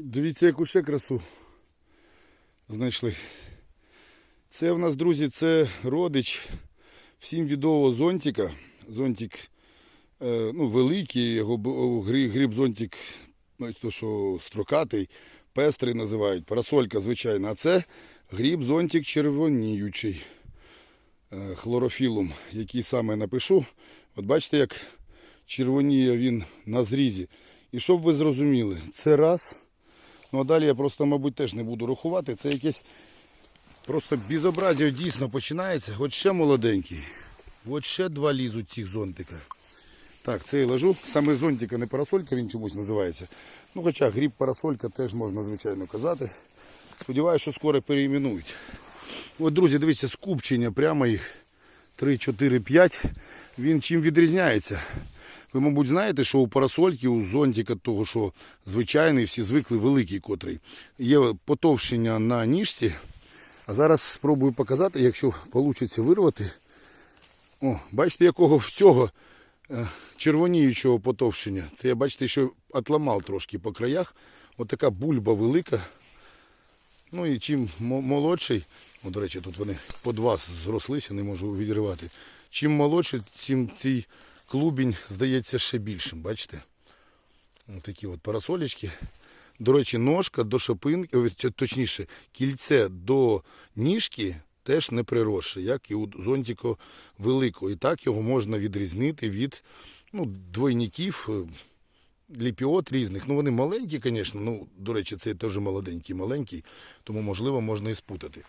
Дивіться, яку ще красу знайшли. Це в нас, друзі, це родич всім відомого зонтика. Зонтик е, ну, великий, його б- о, грі- гриб зонтик, ну, то, що строкатий, пестрий називають, парасолька, звичайно. А це гриб зонтик червоніючий е, хлорофілум, який саме напишу. От бачите, як червоніє він на зрізі. І щоб ви зрозуміли, це раз. Ну а далі я просто, мабуть, теж не буду рахувати. Це якесь просто безобразія дійсно починається. От ще молоденький. От ще два лізуть цих зонтика. Так, це я ложу. Саме зонтика, не парасолька, він чомусь називається. Ну, хоча гріб парасолька теж можна, звичайно, казати. Сподіваюся, що скоро переіменують. От, друзі, дивіться, скупчення прямо їх 3, 4, 5. Він чим відрізняється? Ви, мабуть, знаєте, що у парасольки, у зонтика того, що звичайний, всі звикли великий котрий. Є потовщення на ніжці. А зараз спробую показати, якщо вийде вирвати. О, бачите, якого в цього е, червоніючого потовщення. Це я бачите, що отламав трошки по краях. Ось така бульба велика. Ну і чим молодший, о, до речі, тут вони по два зрослися, не можу відривати. Чим молодший, тим цей клубінь здається ще більшим, бачите? Такі от парасолечки. До речі, ножка до шипинки, точніше, кільце до ніжки теж не приросше, як і у зонтику великого. І так його можна відрізнити від ну, двойників, е, ліпіот різних. Ну вони маленькі, звісно. Ну, до речі, це теж молоденький, маленький, тому можливо можна і спутати.